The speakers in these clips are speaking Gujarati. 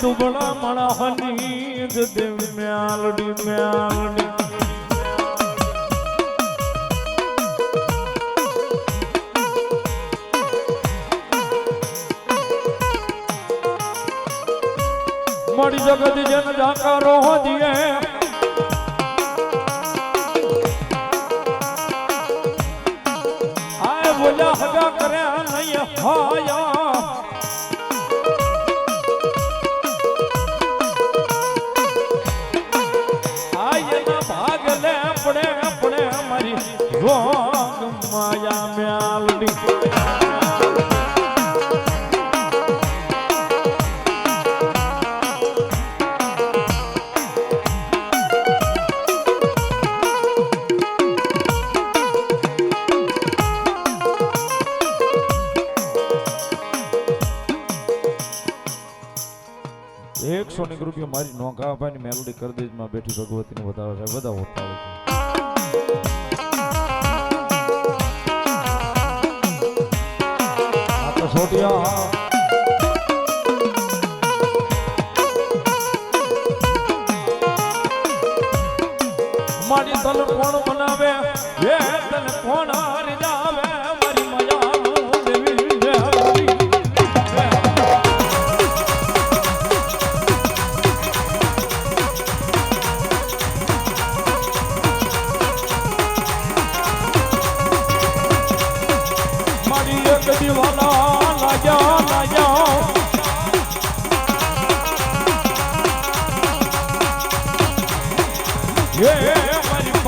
દુબળા મણહની જ દેવ મ્યાલડી મ્યાલડી મળી જગત જન જાકારો દિયે આય બોલ્યા હગા કરે નહીં હાયા એકસો ની રૂપિયા મારી નોંધા અપાની મેલોડી કરી દેજમાં બેઠી ભગવતીને વધારે બધા હોતા આ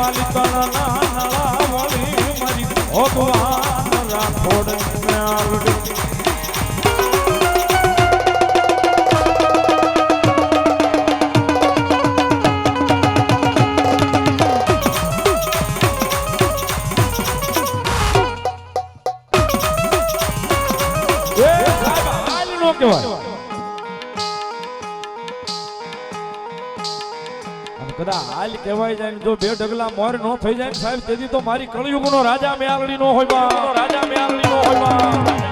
મારી પાલિતાના નાના વાળી મારી ભગવાન રાખોડ મેળડી એ હાલ જાય જો બે ઢગલા મોર નો થઈ જાય સાહેબ, તેથી તો મારી કળયુગનો રાજા મેળડી નો હોય રાજા મેળડી નો હોય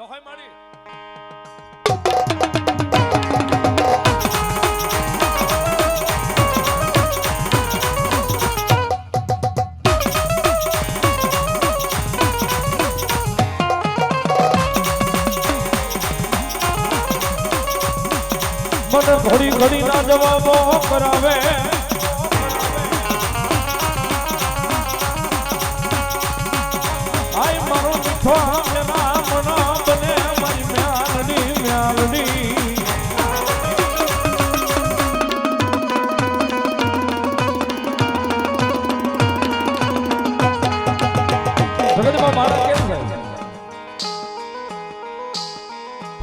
જો હોય મારી. મને ઘડી ઘડી ના જવાબો કરાવે. આય મારો મીઠો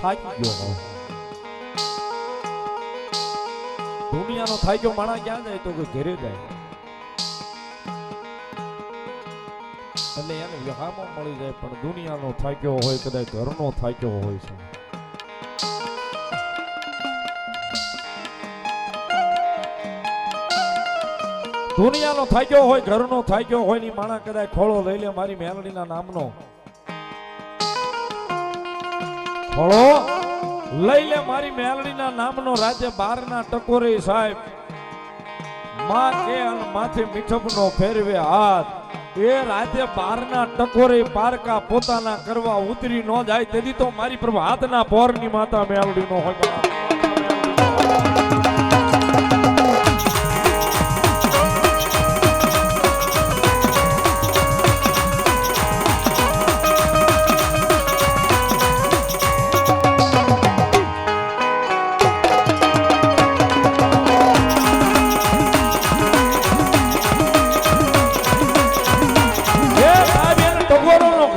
થાકી ગયો. દુનિયાનો થાક્યો, માણસ ક્યાં જાય? તો ઘરે જાય. એટલે એને વ્યહામાં મળી જાય, પણ દુનિયાનો થાક્યો હોય, કદાચ ઘરનો થાક્યો હોય છે. દુનિયાનો થાક્યો હોય, ઘરનો થાક્યો હોયની માણા કદાચ ખોળો લઈ લે, મારી મેલડીના નામનો. ખોળો. લઈ લે મારી મેલડીના નામનો રાજ્ય બારના ટકોરે સાહેબ. માં કે અને માથે મીઠપનો ફેરવે હાથ. એ રાજ્ય બારના ટકોરે પારકા પોતાના કરવા ઉતરી ન જાય, તેથી તો મારી પ્રભુ હાથના પોરની માતા મેલડી નો હોય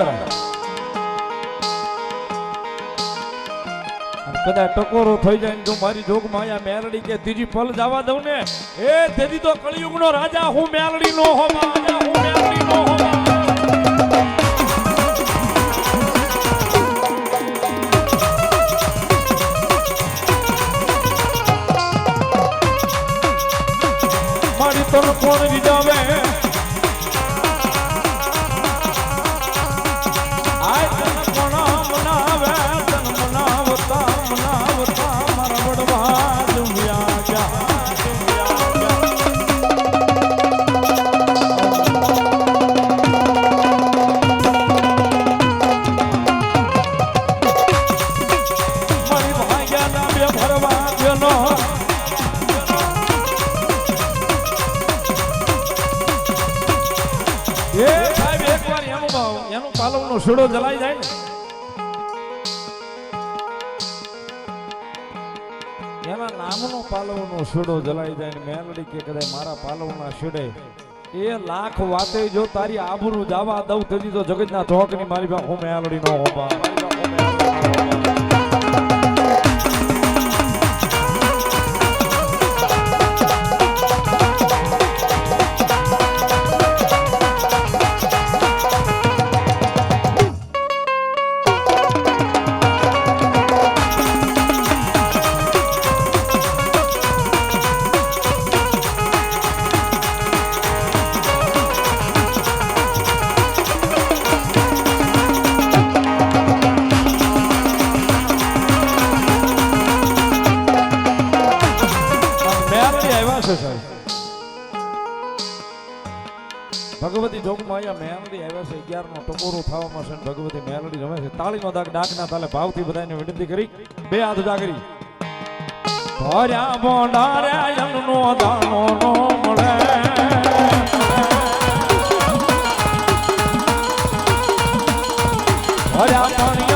અને કદાચ ટકોરો થઈ જાય જો મારી જોગ માયા મેલડી કે ત્રીજી પલ જવા દઉં ને, એ તેથી તો કળિયુગનો નો રાજા હું મેલડી નો હો મારી તન કોણ રીજાવે એકવાર એનો પાલવ પાલવનો સુડો જલાઈ જાય ને. એના નામનો પાલવનો શીડો જલાઈ જાય ને. મેલડી કે કદાચ મારા પાલવના શીડે. એ લાખ વાતે જો તારી આબરૂ જાવા દઉં, તેથી તો જગતના ચોકની મારી પાસે હું મેલડી નો હોપા છે સાહેબ. ભગવતી જોગમાં અહીંયા મેલડી આવ્યા છે અગિયાર નો ટકોરો થવામાં છે ભગવતી મેલડી રમે છે. તાળીનો દાગ ડાકના તાલે ભાવથી બધાને વિનંતી કરી. બે હાથ જાગરી ભર્યા ભોંડાર્યા યમનો દાનો નો મળે. ધોર્યા પાણીયા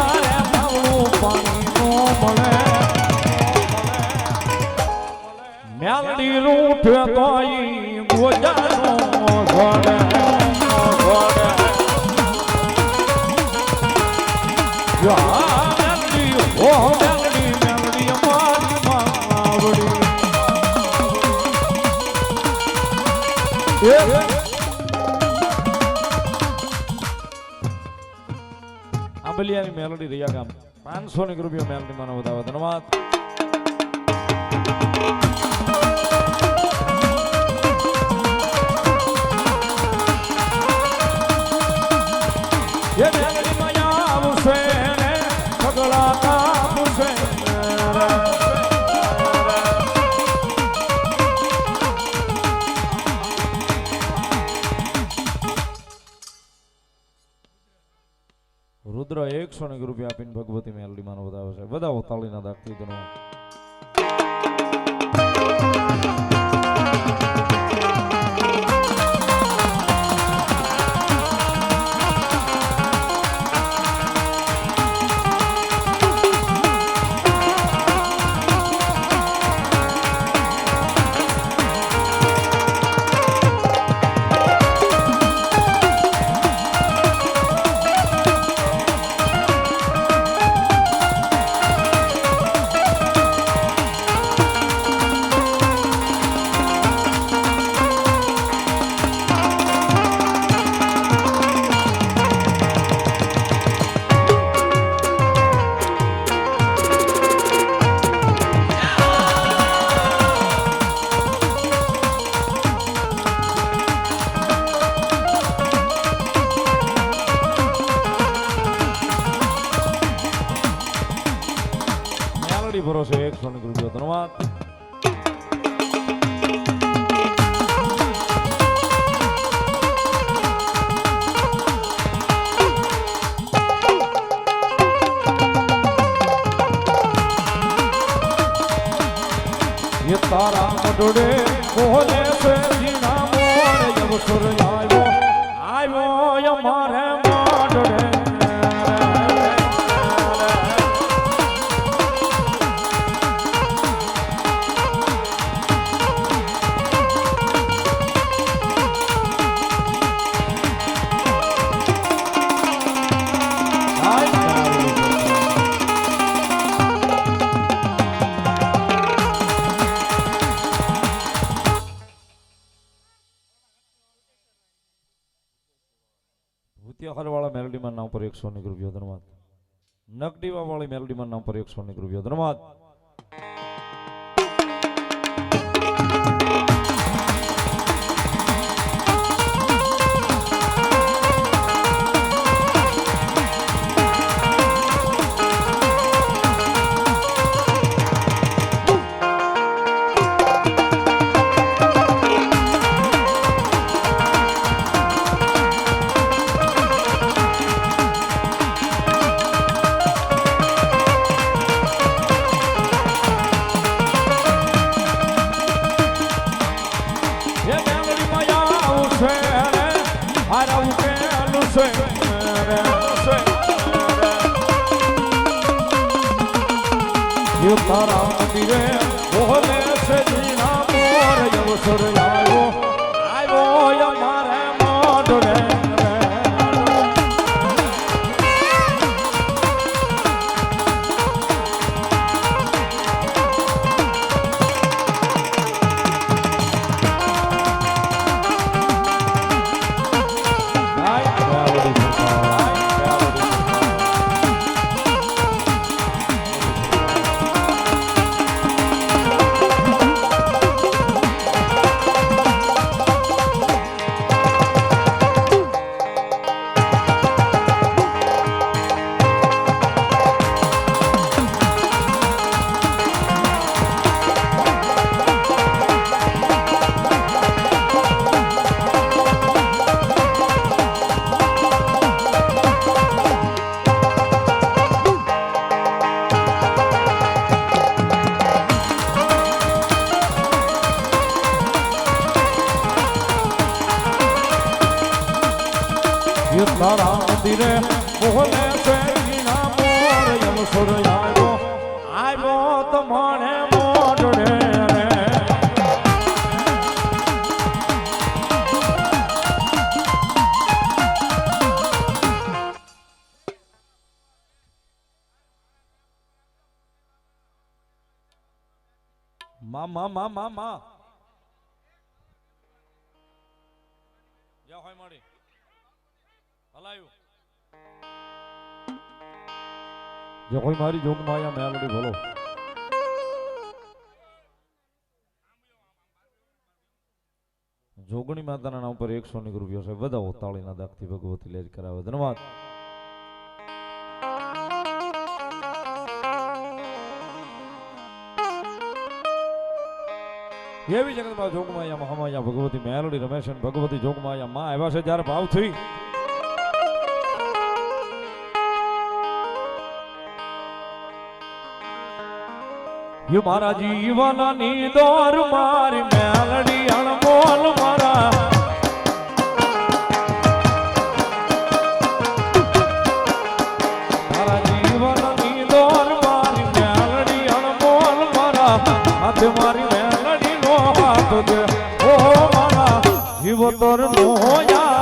રૂઠ કોઈ ગોજાનો ઘોડે. ઘોડે મેલડી ઓ મેલડી મેલડી અમારી માવડી રહ્યા ગામ. પાંચસો ની રૂપિયા મેલડી માનો વધાવો ધન્યવાદ. રુદ્ર એકસો ને રૂપિયા આપીને ભગવતી મેલડી માનો વધાવે છે. બધા તાળીના દાખથી ये तारा मडोडे बोले से जीना मोरे जब सुर आयो आयो ये પર એક સોની રૂપિયા ધન્યવાદ નકડીવા વાળી મેલોડીમાં નામ પર એક સોની રૂપિયા ધન્યવાદ છે હારા ઉકેલું છે તારા મંદિરે બોલે છે જીના મોર અવસર આવ્યો માં માં માં. હોય મળી. હલાયું. જે કોઈ મારી જોગમાં મેં મેલડી બોલો. જોગણી માતાના નામ પર એકસો ની રૂપિયા છે. બધા હોતાળીના દાખથી ભગવતી લેજ કરાવે. ધન્યવાદ. એવી જગતમાં જોગમાયા મહામાયા ભગવતી મેલડી, રમેશન, ભગવતી જોગમાયા માં આવ્યા છે જ્યારે ભાવ થઈ યુ મારા જીવનની દોર મારી મેલડી અણમોલ મારા. મારા જીવનની દોર મારી મેલડી અણમોલ મારા. હાથે મારી હાથ દે ઓ મારા જીવ તોર નો છે